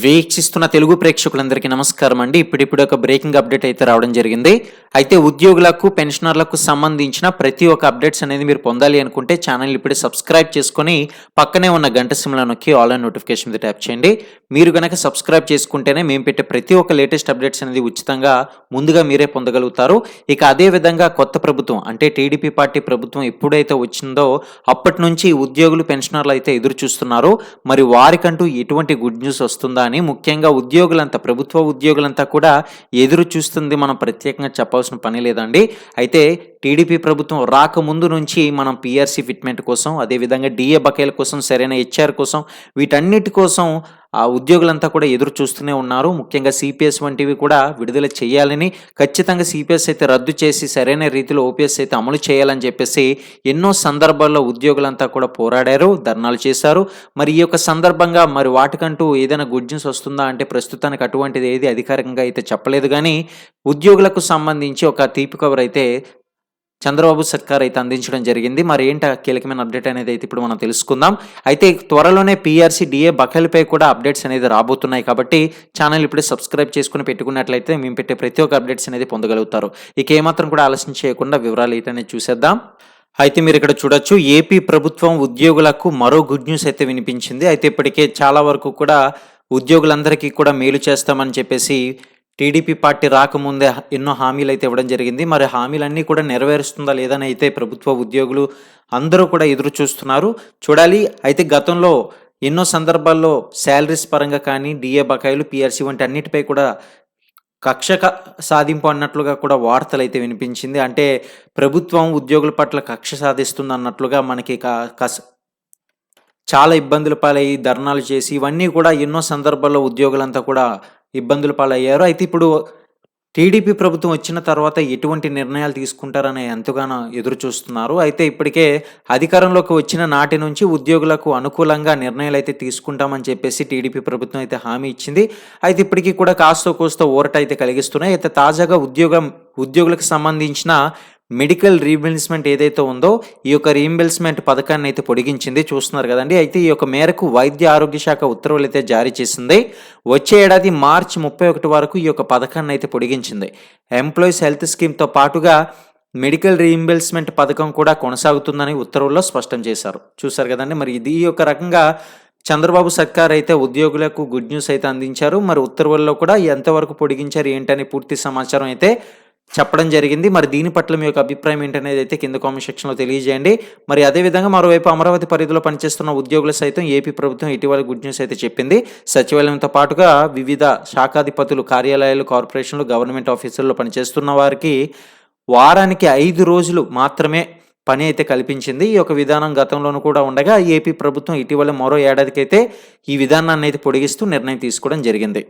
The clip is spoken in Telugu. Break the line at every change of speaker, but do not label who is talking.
వీక్షిస్తున్న తెలుగు ప్రేక్షకులందరికీ నమస్కారం అండి. ఇప్పుడిప్పుడు ఒక బ్రేకింగ్ అప్డేట్ అయితే రావడం జరిగింది. అయితే ఉద్యోగులకు పెన్షనర్లకు సంబంధించిన ప్రతి ఒక్క అప్డేట్స్ అనేది మీరు పొందాలి అనుకుంటే ఛానల్ ఇప్పుడే సబ్స్క్రైబ్ చేసుకుని పక్కనే ఉన్న గంట సిమ్లో నొక్కి ఆన్లైన్ నోటిఫికేషన్ మీద ట్యాప్ చేయండి. మీరు గనక సబ్స్క్రైబ్ చేసుకుంటేనే మేము పెట్టే ప్రతి ఒక్క లేటెస్ట్ అప్డేట్స్ అనేది ఉచితంగా ముందుగా మీరే పొందగలుగుతారు. ఇక అదే విధంగా కొత్త ప్రభుత్వం అంటే టీడీపీ పార్టీ ప్రభుత్వం ఎప్పుడైతే వచ్చిందో అప్పటి నుంచి ఉద్యోగులు పెన్షనర్లు అయితే ఎదురు చూస్తున్నారు మరి వారికంటూ ఎటువంటి గుడ్ న్యూస్ వస్తుందా? కానీ ముఖ్యంగా ఉద్యోగులంతా ప్రభుత్వ ఉద్యోగులంతా కూడా ఎదురు చూస్తుంది మనం ప్రత్యేకంగా చెప్పాల్సిన పని లేదండి. అయితే టీడీపీ ప్రభుత్వం రాకముందు నుంచి మనం పిఆర్సీ ఫిట్మెంట్ కోసం అదేవిధంగా డిఏ బకాయిల కోసం సరైన హెచ్ఆర్ కోసం వీటన్నిటి కోసం ఆ ఉద్యోగులంతా కూడా ఎదురు చూస్తూనే ఉన్నారు. ముఖ్యంగా సిపిఎస్ వంటివి కూడా విడుదల చేయాలని ఖచ్చితంగా సిపిఎస్ అయితే రద్దు చేసి సరైన రీతిలో ఓపీఎస్ అయితే అమలు చేయాలని చెప్పేసి ఎన్నో సందర్భాల్లో ఉద్యోగులంతా కూడా పోరాడారు ధర్నాలు చేశారు. మరి ఈ యొక్క సందర్భంగా మరి వాటికంటూ ఏదైనా గుడ్ న్యూస్ వస్తుందా అంటే ప్రస్తుతానికి అటువంటిది ఏది అధికారికంగా అయితే చెప్పలేదు. కానీ ఉద్యోగులకు సంబంధించి ఒక తీపి కవర్ అయితే చంద్రబాబు సర్కార్ అయితే అందించడం జరిగింది. మరి ఏంటి ఆ కీలకమైన అప్డేట్ అనేది అయితే ఇప్పుడు మనం తెలుసుకుందాం. అయితే త్వరలోనే పీఆర్సీ డిఏ బకాయిలపై కూడా అప్డేట్స్ అనేది రాబోతున్నాయి కాబట్టి ఛానల్ ఇప్పుడే సబ్స్క్రైబ్ చేసుకుని పెట్టుకున్నట్లయితే మేము పెట్టే ప్రతి ఒక్క అప్డేట్స్ అనేది పొందగలుగుతారు. ఇక ఏమాత్రం కూడా ఆలస్యం చేయకుండా వివరాలు ఏంటనేది చూసేద్దాం. అయితే మీరు ఇక్కడ చూడొచ్చు ఏపీ ప్రభుత్వం ఉద్యోగులకు మరో గుడ్ న్యూస్ అయితే వినిపించింది. అయితే ఇప్పటికే చాలా వరకు కూడా ఉద్యోగులందరికీ కూడా మేలు చేస్తామని చెప్పేసి టీడీపీ పార్టీ రాకముందే ఎన్నో హామీలు అయితే ఇవ్వడం జరిగింది. మరి హామీలన్నీ కూడా నెరవేరుస్తుందా లేదని అయితే ప్రభుత్వ ఉద్యోగులు అందరూ కూడా ఎదురు చూస్తున్నారు. చూడాలి. అయితే గతంలో ఎన్నో సందర్భాల్లో శాలరీస్ పరంగా కానీ డిఏ బకాయిలు పిఆర్సీ వంటి అన్నిటిపై కూడా కక్ష సాధింపు అన్నట్లుగా కూడా వార్తలు అయితే వినిపించింది. అంటే ప్రభుత్వం ఉద్యోగుల పట్ల కక్ష సాధిస్తుంది అన్నట్లుగా మనకి కస చాలా ఇబ్బందుల పాలయ్యి ధర్నాలు చేసి ఇవన్నీ కూడా ఎన్నో సందర్భాల్లో ఉద్యోగులంతా కూడా ఇబ్బందుల పాలయ్యారు. అయితే ఇప్పుడు టీడీపీ ప్రభుత్వం వచ్చిన తర్వాత ఎటువంటి నిర్ణయాలు తీసుకుంటారనే ఎంతగానో ఎదురు చూస్తున్నారు. అయితే ఇప్పటికే అధికారంలోకి వచ్చిన నాటి నుంచి ఉద్యోగులకు అనుకూలంగా నిర్ణయాలు అయితే తీసుకుంటామని చెప్పేసి టీడీపీ ప్రభుత్వం అయితే హామీ ఇచ్చింది. అయితే ఇప్పటికీ కూడా కాస్తో కోస్తో ఊరట అయితే కలిగిస్తున్నాయి. అయితే తాజాగా ఉద్యోగం ఉద్యోగులకు సంబంధించిన మెడికల్ రీఇంబర్స్మెంట్ ఏదైతే ఉందో ఈ యొక్క రీంబెల్స్మెంట్ పథకాన్ని అయితే పొడిగించింది. చూస్తున్నారు కదండి అయితే ఈ యొక్క మేరకు వైద్య ఆరోగ్య శాఖ ఉత్తర్వులు అయితే జారీ చేసింది. వచ్చే ఏడాది మార్చి ముప్పై ఒకటి వరకు ఈ యొక్క పథకాన్ని అయితే పొడిగించింది. ఎంప్లాయీస్ హెల్త్ స్కీమ్తో పాటుగా మెడికల్ రీఇంబర్స్మెంట్ పథకం కూడా కొనసాగుతుందని ఉత్తర్వుల్లో స్పష్టం చేశారు. చూశారు కదండి మరి ఇది ఈ యొక్క రకంగా చంద్రబాబు సర్కార్ అయితే ఉద్యోగులకు గుడ్ న్యూస్ అయితే అందించారు. మరి ఉత్తర్వుల్లో కూడా ఎంతవరకు పొడిగించారు ఏంటని పూర్తి సమాచారం అయితే చెప్పడం జరిగింది. మరి దీని పట్ల మీ యొక్క అభిప్రాయం ఏంటనేది అయితే కింద కామెంట్ సెక్షన్లో తెలియజేయండి. మరి అదేవిధంగా మరోవైపు అమరావతి పరిధిలో పనిచేస్తున్న ఉద్యోగులు సైతం ఏపీ ప్రభుత్వం ఇటీవల గుడ్ న్యూస్ అయితే చెప్పింది. సచివాలయంతో పాటుగా వివిధ శాఖాధిపతులు కార్యాలయాలు కార్పొరేషన్లు గవర్నమెంట్ ఆఫీసుల్లో పనిచేస్తున్న వారికి వారానికి ఐదు రోజులు మాత్రమే పని అయితే కల్పించింది. ఈ యొక్క విధానం గతంలోనూ కూడా ఉండగా ఏపీ ప్రభుత్వం ఇటీవల మరో ఏడాదికైతే ఈ విధానాన్ని అయితే పొడిగిస్తూ నిర్ణయం తీసుకోవడం జరిగింది.